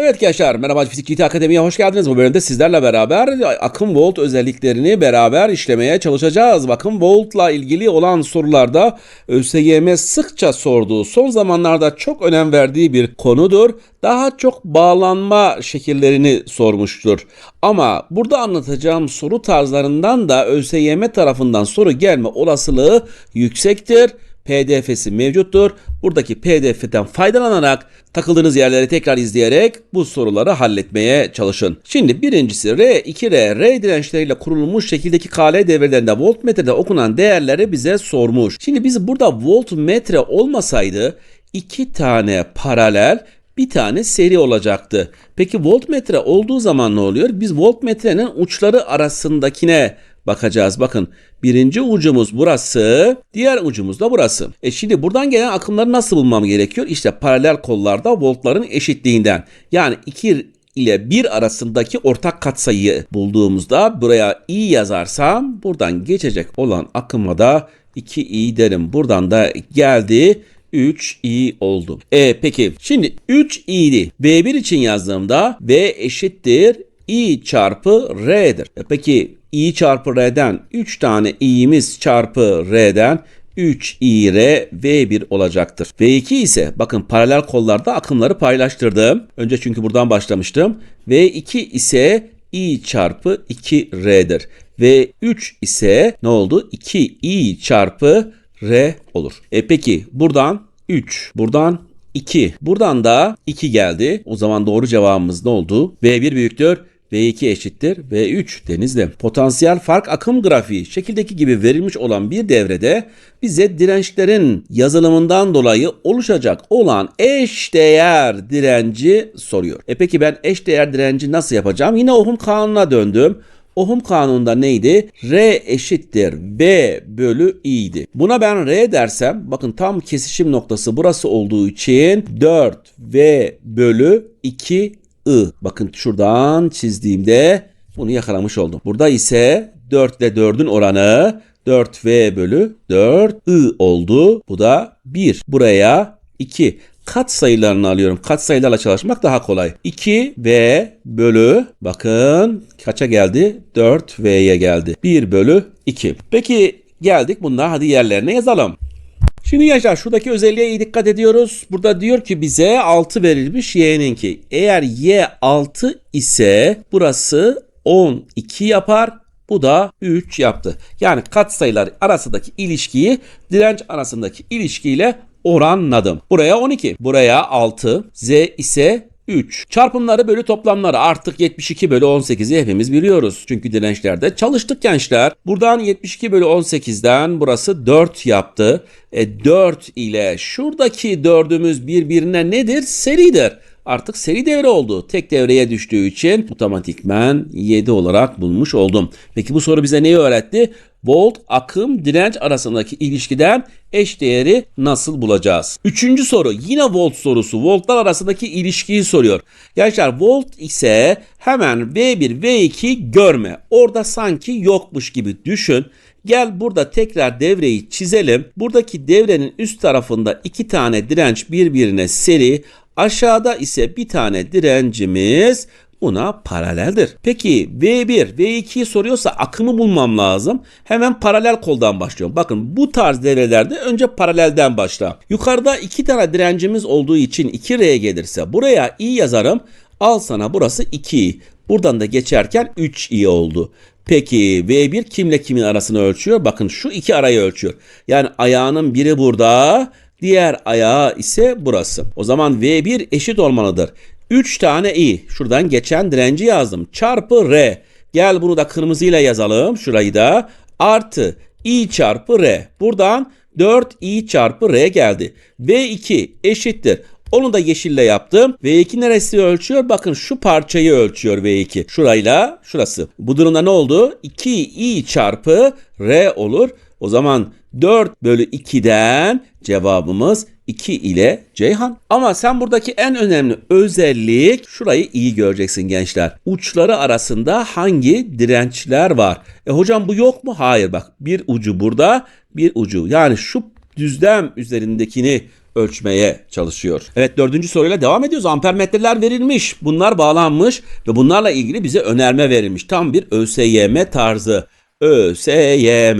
Evet gençler merhaba Fizik GT Akademi'ye hoş geldiniz. Bu bölümde sizlerle beraber akım volt özelliklerini beraber işlemeye çalışacağız. Bakın voltla ilgili olan sorularda ÖSYM sıkça sorduğu son zamanlarda çok önem verdiği bir konudur. Daha çok bağlanma şekillerini sormuştur. Ama burada anlatacağım soru tarzlarından da ÖSYM tarafından soru gelme olasılığı yüksektir. PDF'si mevcuttur. Buradaki PDF'den faydalanarak takıldığınız yerleri tekrar izleyerek bu soruları halletmeye çalışın. Şimdi birincisi R, 2R, R dirençleriyle kurulmuş şekildeki KL devrelerinde voltmetrede okunan değerleri bize sormuş. Şimdi biz burada voltmetre olmasaydı iki tane paralel bir tane seri olacaktı. Peki voltmetre olduğu zaman ne oluyor? Biz voltmetrenin uçları arasındakine bakacağız. Bakın birinci ucumuz burası, diğer ucumuz da burası. E şimdi buradan gelen akımları nasıl bulmam gerekiyor? İşte paralel kollarda voltların eşitliğinden. Yani 2 ile 1 arasındaki ortak katsayıyı bulduğumuzda buraya i yazarsam buradan geçecek olan akıma da 2i derim. Buradan da geldi 3i oldu. E peki şimdi 3i'di. V1 için yazdığımda V eşittir i çarpı r'dir. E peki i çarpı r'den 3 tane i'miz çarpı r'den 3 i r v1 olacaktır. V2 ise bakın paralel kollarda akımları paylaştırdım. Önce çünkü buradan başlamıştım. V2 ise i çarpı 2r'dir. V3 ise ne oldu? 2i çarpı r olur. E peki buradan 3, buradan 2. Buradan da 2 geldi. O zaman doğru cevabımız ne oldu? V1 büyüktür. V2 eşittir V3 denizli. Potansiyel fark akım grafiği şekildeki gibi verilmiş olan bir devrede bize dirençlerin yazılımından dolayı oluşacak olan eş değer direnci soruyor. E peki ben eş değer direnci nasıl yapacağım? Yine Ohm kanununa döndüm. Ohm kanununda neydi? R eşittir V bölü i'di. Buna ben R dersem bakın tam kesişim noktası burası olduğu için 4 V bölü 2 I. Bakın şuradan çizdiğimde bunu yakalamış oldum. Burada ise 4 ile 4'ün oranı 4V bölü 4 I oldu. Bu da 1. Buraya 2 kat sayılarını alıyorum. Kat sayılarla çalışmak daha kolay. 2V bölü bakın kaça geldi? 4V'ye geldi. 1 bölü 2. Peki geldik bunlar hadi yerlerine yazalım. Şimdi gençler şuradaki özelliğe iyi dikkat ediyoruz. Burada diyor ki bize 6 verilmiş y'ninki. Eğer y 6 ise burası 12 yapar. Bu da 3 yaptı. Yani katsayılar arasındaki ilişkiyi direnç arasındaki ilişkiyle oranladım. Buraya 12, buraya 6, z ise 3. Çarpımları bölü toplamları artık 72 bölü 18'i hepimiz biliyoruz. Çünkü dirençlerde çalıştık gençler. Buradan 72 bölü 18'den burası 4 yaptı. E 4 ile şuradaki 4'ümüz birbirine nedir? Seridir artık seri devre oldu. Tek devreye düştüğü için otomatikmen 7 olarak bulmuş oldum. Peki bu soru bize neyi öğretti? Volt, akım, direnç arasındaki ilişkiden eş değeri nasıl bulacağız? Üçüncü soru yine volt sorusu. Voltlar arasındaki ilişkiyi soruyor. Gençler volt ise hemen V1, V2 görme. Orada sanki yokmuş gibi düşün. Gel burada tekrar devreyi çizelim. Buradaki devrenin üst tarafında iki tane direnç birbirine seri. Aşağıda ise bir tane direncimiz buna paraleldir. Peki V1, V2'yi soruyorsa akımı bulmam lazım. Hemen paralel koldan başlıyorum. Bakın bu tarz devrelerde önce paralelden başla. Yukarıda iki tane direncimiz olduğu için 2R gelirse buraya i yazarım. Al sana burası 2i. Buradan da geçerken 3i oldu. Peki V1 kimle kimin arasını ölçüyor? Bakın şu iki arayı ölçüyor. Yani ayağının biri burada, diğer ayağı ise burası. O zaman V1 eşit olmalıdır. 3 tane i. Şuradan geçen direnci yazdım. Çarpı R. Gel bunu da kırmızıyla yazalım. Şurayı da. Artı i çarpı R. Buradan 4 i çarpı R geldi. V2 eşittir. Onu da yeşille yaptım. V2 neresi ölçüyor? Bakın şu parçayı ölçüyor V2. Şurayla şurası. Bu durumda ne oldu? 2i çarpı R olur. O zaman 4 bölü 2'den cevabımız 2 ile Ceyhan. Ama sen buradaki en önemli özellik şurayı iyi göreceksin gençler. Uçları arasında hangi dirençler var? E hocam bu yok mu? Hayır bak bir ucu burada bir ucu. Yani şu düzlem üzerindekini ölçmeye çalışıyor. Evet dördüncü soruyla devam ediyoruz. Ampermetreler verilmiş. Bunlar bağlanmış ve bunlarla ilgili bize önerme verilmiş. Tam bir ÖSYM tarzı. ÖSYM.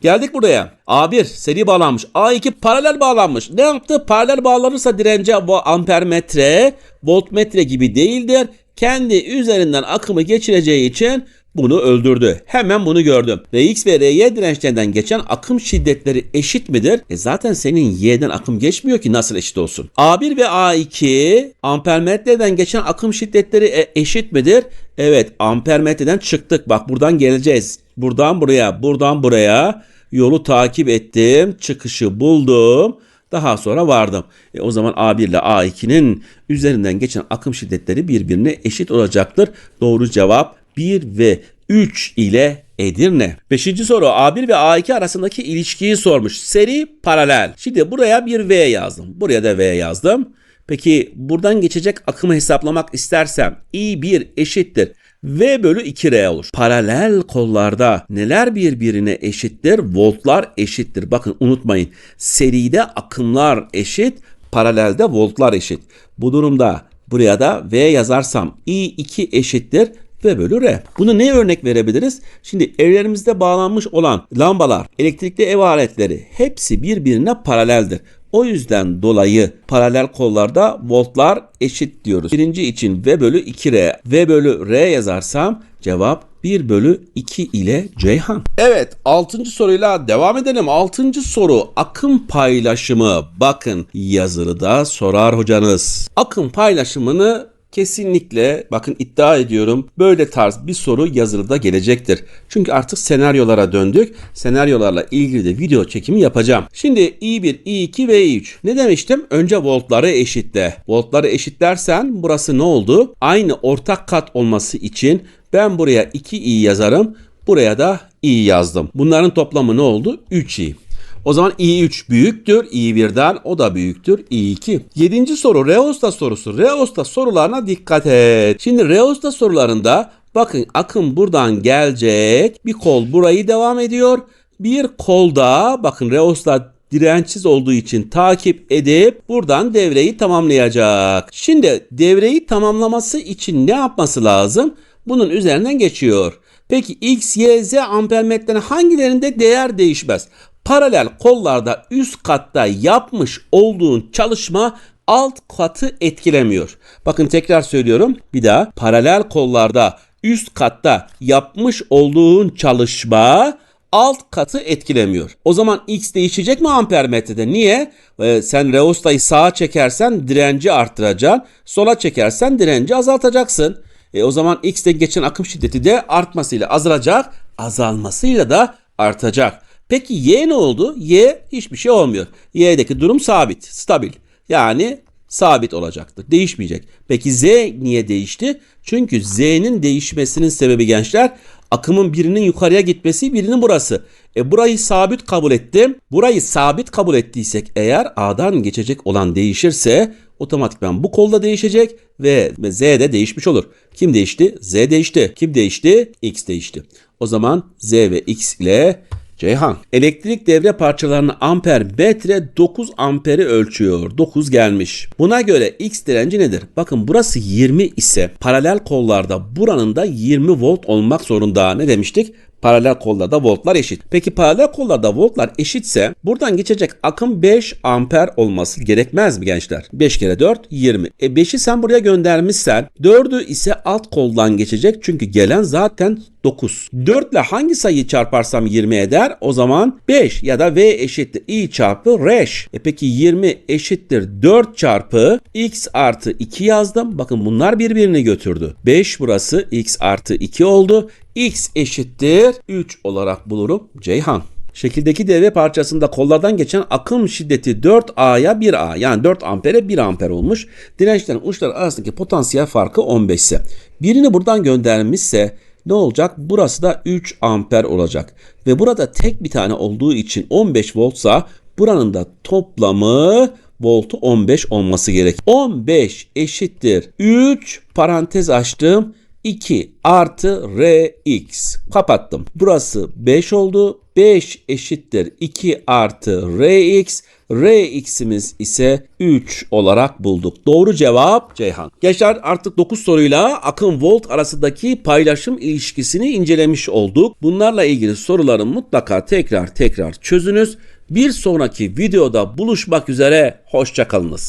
Geldik buraya. A1 seri bağlanmış. A2 paralel bağlanmış. Ne yaptı? Paralel bağlanırsa dirence ampermetre, voltmetre gibi değildir. Kendi üzerinden akımı geçireceği için bunu öldürdü. Hemen bunu gördüm. Rx ve Ry dirençlerinden geçen akım şiddetleri eşit midir? E zaten senin Y'den akım geçmiyor ki nasıl eşit olsun? A1 ve A2 ampermetreden geçen akım şiddetleri e- eşit midir? Evet ampermetreden çıktık. Bak buradan geleceğiz. Buradan buraya, buradan buraya yolu takip ettim. Çıkışı buldum. Daha sonra vardım. E o zaman A1 ile A2'nin üzerinden geçen akım şiddetleri birbirine eşit olacaktır. Doğru cevap 1 ve 3 ile Edirne. Beşinci soru A1 ve A2 arasındaki ilişkiyi sormuş. Seri paralel. Şimdi buraya bir V yazdım. Buraya da V yazdım. Peki buradan geçecek akımı hesaplamak istersem I1 eşittir. V bölü 2R olur. Paralel kollarda neler birbirine eşittir? Voltlar eşittir. Bakın unutmayın. Seride akımlar eşit, paralelde voltlar eşit. Bu durumda buraya da V yazarsam I2 eşittir V bölü R. Bunu ne örnek verebiliriz? Şimdi evlerimizde bağlanmış olan lambalar, elektrikli ev aletleri hepsi birbirine paraleldir. O yüzden dolayı paralel kollarda voltlar eşit diyoruz. Birinci için V bölü 2R, V bölü R yazarsam cevap 1 bölü 2 ile Ceyhan. Evet 6. soruyla devam edelim. 6. soru akım paylaşımı. Bakın yazılıda sorar hocanız. Akım paylaşımını Kesinlikle bakın iddia ediyorum böyle tarz bir soru yazılıda gelecektir. Çünkü artık senaryolara döndük. Senaryolarla ilgili de video çekimi yapacağım. Şimdi i1, i2 ve i3. Ne demiştim? Önce voltları eşitle. Voltları eşitlersen burası ne oldu? Aynı ortak kat olması için ben buraya 2i yazarım. Buraya da i yazdım. Bunların toplamı ne oldu? 3i. O zaman i3 büyüktür i1'den o da büyüktür i2. Yedinci soru Reosta sorusu. Reosta sorularına dikkat et. Şimdi Reosta sorularında bakın akım buradan gelecek. Bir kol burayı devam ediyor. Bir kol da bakın Reosta dirençsiz olduğu için takip edip buradan devreyi tamamlayacak. Şimdi devreyi tamamlaması için ne yapması lazım? Bunun üzerinden geçiyor. Peki X, Y, Z ampermetrenin hangilerinde değer değişmez? Paralel kollarda üst katta yapmış olduğun çalışma alt katı etkilemiyor. Bakın tekrar söylüyorum bir daha. Paralel kollarda üst katta yapmış olduğun çalışma alt katı etkilemiyor. O zaman X değişecek mi ampermetrede? Niye? Ee, sen reostayı sağa çekersen direnci arttıracaksın. Sola çekersen direnci azaltacaksın. E, o zaman X'te geçen akım şiddeti de artmasıyla azalacak, azalmasıyla da artacak. Peki Y ne oldu? Y hiçbir şey olmuyor. Y'deki durum sabit, stabil. Yani sabit olacaktır. Değişmeyecek. Peki Z niye değişti? Çünkü Z'nin değişmesinin sebebi gençler akımın birinin yukarıya gitmesi birinin burası. E burayı sabit kabul ettim. Burayı sabit kabul ettiysek eğer A'dan geçecek olan değişirse otomatikman bu kolda değişecek ve Z de değişmiş olur. Kim değişti? Z değişti. Kim değişti? X değişti. O zaman Z ve X ile Ceyhan. Elektrik devre parçalarının amper metre 9 amperi ölçüyor. 9 gelmiş. Buna göre X direnci nedir? Bakın burası 20 ise paralel kollarda buranın da 20 volt olmak zorunda. Ne demiştik? Paralel kollarda voltlar eşit. Peki paralel kollarda voltlar eşitse buradan geçecek akım 5 amper olması gerekmez mi gençler? 5 kere 4 20. E 5'i sen buraya göndermişsen 4'ü ise alt koldan geçecek çünkü gelen zaten 9. 4 ile hangi sayıyı çarparsam 20 eder? O zaman 5 ya da V eşittir I çarpı Reş. E peki 20 eşittir 4 çarpı X artı 2 yazdım. Bakın bunlar birbirini götürdü. 5 burası X artı 2 oldu. X eşittir 3 olarak bulurum Ceyhan. Şekildeki devre parçasında kollardan geçen akım şiddeti 4A'ya 1A yani 4 ampere 1 amper olmuş. Dirençlerin uçları arasındaki potansiyel farkı 15 ise. Birini buradan göndermişse ne olacak? Burası da 3 amper olacak. Ve burada tek bir tane olduğu için 15 voltsa buranın da toplamı voltu 15 olması gerek. 15 eşittir 3 parantez açtım 2 artı Rx. Kapattım. Burası 5 oldu. 5 eşittir 2 artı Rx Rx'imiz ise 3 olarak bulduk. Doğru cevap Ceyhan. Gençler artık 9 soruyla akım volt arasındaki paylaşım ilişkisini incelemiş olduk. Bunlarla ilgili soruları mutlaka tekrar tekrar çözünüz. Bir sonraki videoda buluşmak üzere. Hoşçakalınız.